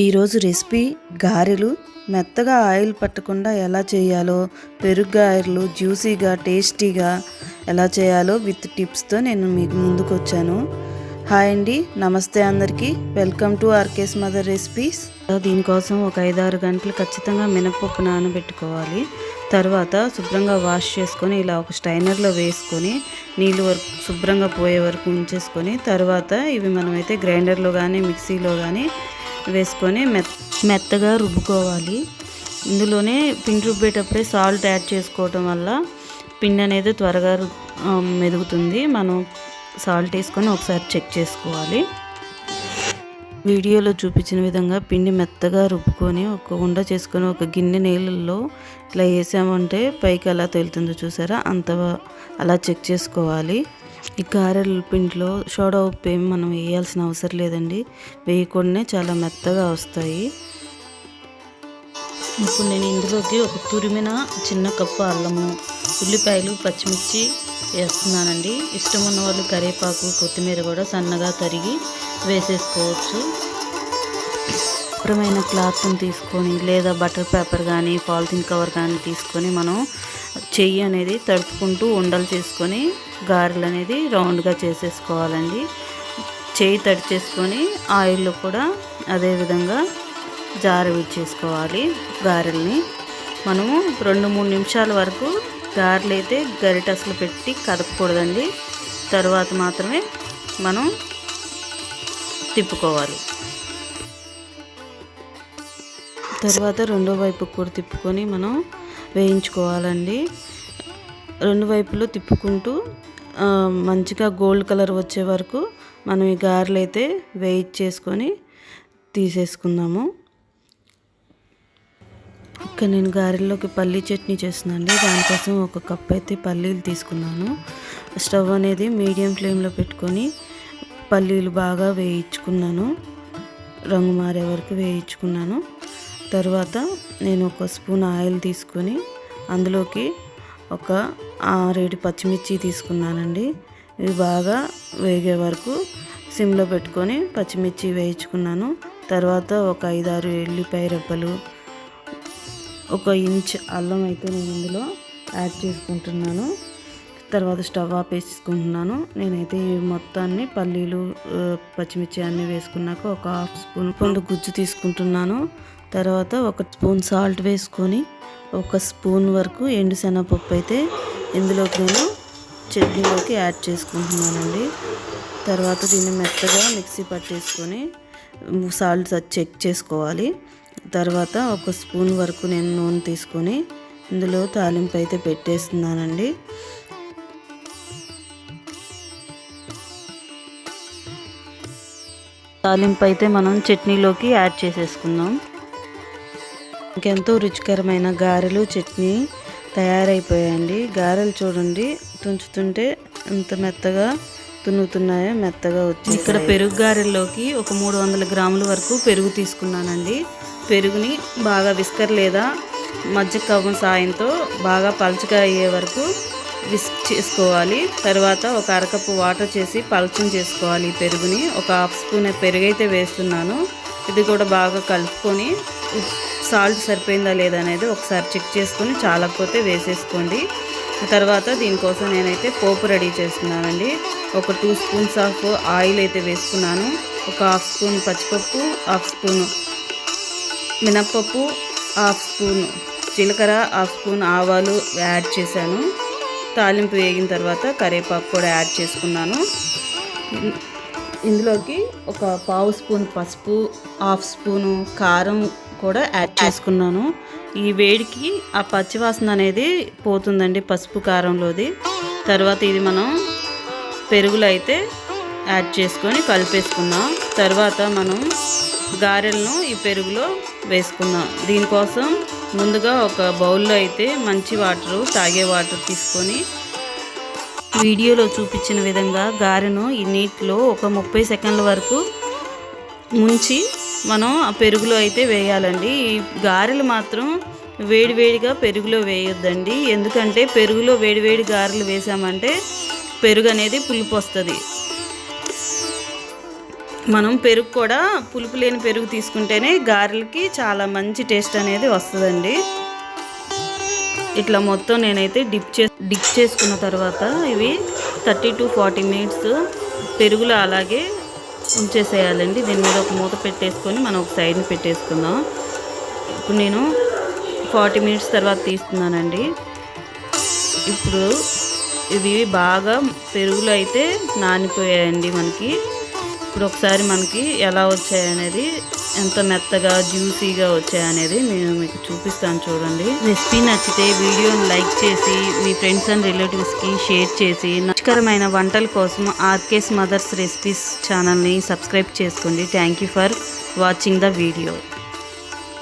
ఈరోజు రెసిపీ గారెలు మెత్తగా ఆయిల్ పట్టకుండా ఎలా చేయాలో పెరుగు గారెలు జ్యూసీగా టేస్టీగా ఎలా చేయాలో విత్ టిప్స్తో నేను మీకు ముందుకు వచ్చాను హాయ్ అండి నమస్తే అందరికీ. Welcome to RK's mother recipes. దీనికోసం ఒక ఐదారు గంటలు ఖచ్చితంగా మినపప్పు నానబెట్టుకోవాలి. తర్వాత శుభ్రంగా వాష్ చేసుకొని ఇలా ఒక స్టైనర్లో వేసుకొని నీళ్ళు వరకు శుభ్రంగా పోయే వరకు ఉంచేసుకొని తర్వాత ఇవి మనమైతే గ్రైండర్లో కానీ మిక్సీలో కానీ వేసుకొని మెత్తగా రుబ్బుకోవాలి. ఇందులోనే పిండి రుబ్బేటప్పుడే సాల్ట్ యాడ్ చేసుకోవటం వల్ల పిండి అనేది త్వరగా మెదుగుతుంది. మనం సాల్ట్ వేసుకొని ఒకసారి చెక్ చేసుకోవాలి. వీడియోలో చూపించిన విధంగా పిండి మెత్తగా రుబ్బుకొని ఒక ఉండ చేసుకొని ఒక గిన్నె నీళ్ళల్లో ఇట్లా వేసామంటే పైకి ఎలా తేలుతుందో చూసారా? అంత అలా చెక్ చేసుకోవాలి. ఈ గారెల పిండిలో సోడా ఉప్పు ఏమి మనం వేయాల్సిన అవసరం లేదండి. వేయకుండానే చాలా మెత్తగా వస్తాయి. ఇప్పుడు నేను ఇందులోకి ఒక తురిమిన చిన్న కప్పు అల్లము ఉల్లిపాయలు పచ్చిమిర్చి వేస్తున్నానండి. ఇష్టం ఉన్న వాళ్ళు కరివేపాకు కొత్తిమీర కూడా సన్నగా తరిగి వేసేసుకోవచ్చు. శుభ్రమైన క్లాత్ని తీసుకొని లేదా బటర్ పేపర్ కానీ పాలిథిన్ కవర్ కానీ తీసుకొని మనం చెయ్యి అనేది తడుపుకుంటూ ఉండలు చేసుకొని గారెలు అనేది రౌండ్గా చేసేసుకోవాలండి. చెయ్యి తడిచేసుకొని ఆయిల్లో కూడా అదే విధంగా జార విచ్చేసుకోవాలి గారెల్ని. మనము రెండు మూడు నిమిషాల వరకు గారెలు అయితే గరిట అసలు పెట్టి కదపకూడదండి. తర్వాత మాత్రమే మనం తిప్పుకోవాలి. తర్వాత రెండో వైపు కూడా తిప్పుకొని మనం వేయించుకోవాలండి. రెండు వైపులు తిప్పుకుంటూ మంచిగా గోల్డ్ కలర్ వచ్చే వరకు మనం ఈ గారెలు అయితే వేయించేసుకొని తీసేసుకుందాము. ఇక్కడ నేను గారెల్లోకి పల్లీ చట్నీ చేస్తున్నానండి. దానికోసం ఒక కప్ అయితే పల్లీలు తీసుకున్నాను. స్టవ్ అనేది మీడియం ఫ్లేమ్లో పెట్టుకొని పల్లీలు బాగా వేయించుకున్నాను. రంగు మారే వరకు వేయించుకున్నాను. తర్వాత నేను ఒక స్పూన్ ఆయిల్ తీసుకొని అందులోకి ఒక ఆరేడు పచ్చిమిర్చి తీసుకున్నానండి. ఇవి బాగా వేగే వరకు సిమ్లో పెట్టుకొని పచ్చిమిర్చి వేయించుకున్నాను. తర్వాత ఒక ఐదారు ఎల్లిపాయ రెప్పలు ఒక ఇంచ్ అల్లం అయితే నేను ఇందులో యాడ్ చేసుకుంటున్నాను. తర్వాత స్టవ్ ఆపేసుకుంటున్నాను నేనైతే ఈ మొత్తాన్ని పల్లీలు పచ్చిమిర్చి అన్నీ వేసుకున్నాక ఒక హాఫ్ స్పూన్ పండు గుజ్జు తీసుకుంటున్నాను. తర్వాత ఒక స్పూన్ సాల్ట్ వేసుకొని ఒక స్పూన్ వరకు ఎండు శనగపప్పు అయితే ఇందులోకి నేను చట్నీలోకి యాడ్ చేసుకుంటున్నానండి. తర్వాత దీన్ని మెత్తగా మిక్సీ పట్టేసుకొని సాల్ట్ చెక్ చేసుకోవాలి. తర్వాత ఒక స్పూన్ వరకు నేను నూనె తీసుకొని ఇందులో తాలింపు అయితే పెట్టేస్తున్నానండి. తాలింపు అయితే మనం చట్నీలోకి యాడ్ చేసేసుకుందాం. ఇంకెంతో రుచికరమైన గారెలు చట్నీ తయారైపోయాయండి. గారెలు చూడండి తుంచుతుంటే ఎంత మెత్తగా తున్నుతున్నాయో మెత్తగా వచ్చి ఇక్కడ పెరుగు గారెల్లోకి ఒక మూడు వందల గ్రాముల వరకు పెరుగు తీసుకున్నానండి. పెరుగుని బాగా విస్కర్ లేదా మజ్జిగ కవ్వం సాయంతో బాగా పలుచగా అయ్యే వరకు విస్క్ చేసుకోవాలి. తర్వాత ఒక అరకప్పు వాటర్ చేసి పలచం చేసుకోవాలి పెరుగుని. ఒక హాఫ్ స్పూన్ పెరుగు అయితే వేస్తున్నాను. ఇది కూడా బాగా కలుపుకొని సాల్ట్ సరిపోయిందా లేదా అనేది ఒకసారి చెక్ చేసుకొని చాలకపోతే వేసేసుకోండి. తర్వాత దీనికోసం నేనైతే పోపు రెడీ చేస్తున్నానండి. ఒక టూ స్పూన్స్ ఆఫ్ ఆయిల్ అయితే వేసుకున్నాను. ఒక హాఫ్ స్పూన్ పచ్చిపప్పు హాఫ్ స్పూన్ మినప్పప్పు హాఫ్ స్పూన్ జీలకర్ర హాఫ్ స్పూన్ ఆవాలు యాడ్ చేశాను. తాలింపు వేగిన తర్వాత కరివేపాకు కూడా యాడ్ చేసుకున్నాను. ఇందులోకి ఒక పావు స్పూన్ పసుపు హాఫ్ స్పూను కారం కూడా యాడ్ చేసుకున్నాను. ఈ వేడికి ఆ పచ్చివాసన అనేది పోతుందండి పసుపు కారంలోది. తర్వాత ఇది మనం పెరుగులో అయితే యాడ్ చేసుకొని కలిపేసుకుందాం తర్వాత మనం గారెలను ఈ పెరుగులో వేసుకుందాం దీనికోసం ముందుగా ఒక బౌల్లో అయితే మంచి వాటర్ తాగే వాటర్ తీసుకొని వీడియోలో చూపించిన విధంగా గారెను ఈ నీటిలో ఒక ముప్పై సెకండ్ల వరకు ముంచి మనం ఆ పెరుగులో అయితే వేయాలండి. ఈ గారెలు మాత్రం వేడివేడిగా పెరుగులో వేయొద్దండి. ఎందుకంటే పెరుగులో వేడివేడి గారెలు వేసామంటే పెరుగు అనేది పులుపు వస్తుంది మనం పెరుగు కూడా పులుపు లేని పెరుగు తీసుకుంటేనే గారెలకి చాలా మంచి టేస్ట్ అనేది వస్తుందండి. ఇట్లా మొత్తం నేనైతే డిప్ చే డిప్ చేసుకున్న తర్వాత ఇవి థర్టీ టు ఫార్టీ మినిట్స్ పెరుగులో అలాగే ఉంచేసేయాలండి. దీని మీద ఒక మూత పెట్టేసుకొని మనం ఒక సైడ్ని పెట్టేసుకుందాం. ఇప్పుడు నేను ఫార్టీ మినిట్స్ తర్వాత తీస్తున్నానండి. ఇప్పుడు ఇవి బాగా పెరుగులో అయితే నానిపోయాయండి మనకి. ఇప్పుడు ఒకసారి మనకి ఎలా వచ్చాయనేది ఎంత మెత్తగా జ్యూసీగా వచ్చాయనేది నేను మీకు చూపిస్తాను చూడండి. రెసిపీ నచ్చితే వీడియోని లైక్ చేసి మీ ఫ్రెండ్స్ అండ్ రిలేటివ్స్కి షేర్ చేసి రుచికరమైన వంటల కోసం ఆర్కేస్ మదర్స్ రెసిపీస్ ఛానల్ని సబ్స్క్రైబ్ చేసుకోండి. Thank you for watching the video.